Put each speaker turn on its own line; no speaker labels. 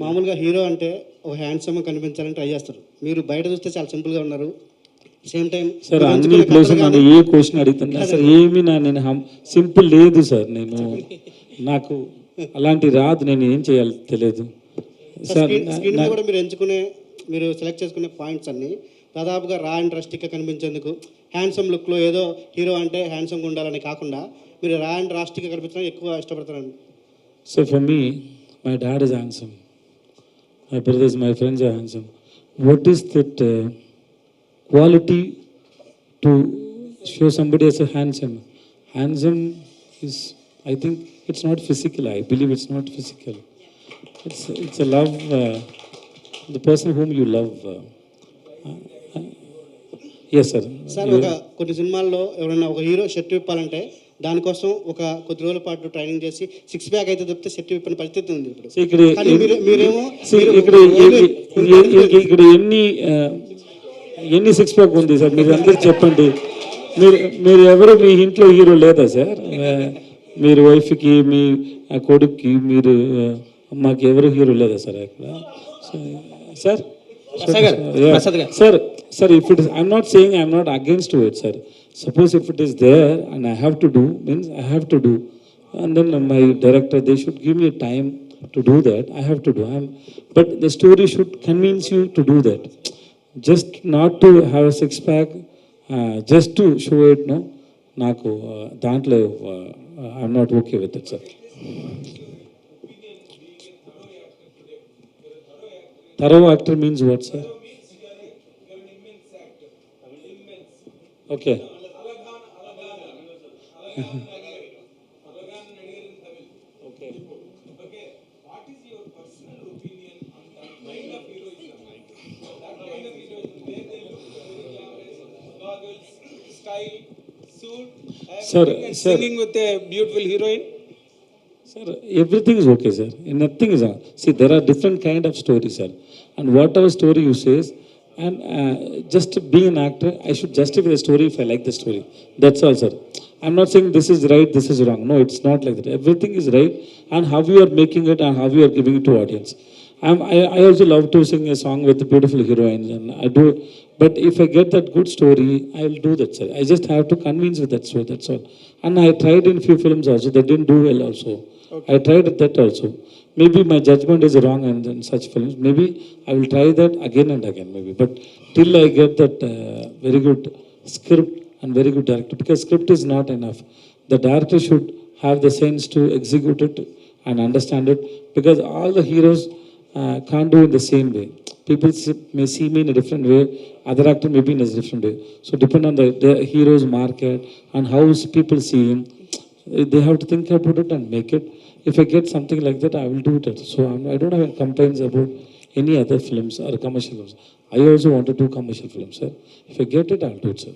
మామూలుగా హీరో అంటే ఒక హ్యాండ్సమ్ కనిపించాలని ట్రై చేస్తారు. మీరు బయట చూస్తే చాలా సింపుల్గా ఉన్నారు. సేమ్ టైం
సార్ అన్ని ప్లేస్ నన్ను ఏ క్వశ్చన్ అడుగుతున్నా సార్ ఏమి నా నేను సింపుల్ లేదు సార్ నేను నాకు అలాంటి రాదు నేను ఏం చేయాలి తెలియదు. సార్
కూడా మీరు ఎంచుకునే మీరు సెలెక్ట్ చేసుకునే పాయింట్స్ అన్ని దాదాపుగా రా అండ్ రస్టిక్గా కనిపించేందుకు హ్యాండ్సమ్ లుక్లో ఏదో హీరో అంటే హ్యాండ్సమ్గా ఉండాలని కాకుండా మీరు రా అండ్ రాస్టిక్గా కనిపించడం ఎక్కువ ఇష్టపడతారండి.
So for me, my dad is handsome. My brothers, my friends are handsome. What is that uh, quality to show somebody as a handsome? Handsome is, I think, it's not physical. I believe it's not physical. It's it's a love. Uh, the person whom you love. Uh, uh, yes, sir.
Sir ఒక కొన్ని సినిమాల్లో ఎవరైనా ఒక hero shirt విప్పాలంటే దానికోసం ఒక కొద్ది రోజుల పాటు ట్రైనింగ్ చేసి సిక్స్ ప్యాక్ అయితే తప్పితే షర్ట్ విప్పిన పరిస్థితి ఉంది ఇప్పుడు. మీరేమో
ఇక్కడ ఇక్కడ ఎన్ని ఎన్ని సిక్స్ ప్యాక్ ఉంది సార్? మీరు అందరు చెప్పండి. మీరు మీరు ఎవరు మీ ఇంట్లో హీరో లేదా సార్? మీరు వైఫ్కి మీ కొడుక్కి మీరు మాకు ఎవరు హీరో లేదా సార్ అక్కడ sir? Sir sir if it I'm not saying I'm not against it sir. Suppose if it is there and I have to do means I have to do and then my director they should give me time to do that i have to do I'm, but the story should convince you to do that just not to have a six pack uh, just to show it no నాకు uh, దాంట్లో I'm not okay with it sir thorough actor means what sir okay Sir, sir.
singing with a beautiful heroine.
Sir, everything is okay, sir. Nothing is wrong. See, there are different kind of stories, sir. And whatever story you say, and uh, just being an actor, I should justify the story if I like the story. That's all, sir. I'm not saying this is right, this is wrong. No, it's not like that. Everything is right, and how you are making it and how you are giving it to audience. I'm, I, I also love to sing a song with beautiful heroines, and I do. But if I get that good story, I will do that, sir. I just have to convince with that story. That's all. And I tried in few films also. They didn't do well also. I tried that also. Maybe my judgment is wrong in, in such films. Maybe I will try that again and again. Maybe, but till I get that uh, very good script and very good director, because script is not enough. The director should have the sense to execute it and understand it, because all the heroes uh, can't do in the same way. People may see me in a different way, other actor may be in a different way. So depend on the, the hero's market and how people see him. They have to think about it and make it. If I get something like that, I will do it. So I'm, I don't have complaints about any other films or commercial films. I also want to do commercial films, sir. If I get it, I'll do it, sir.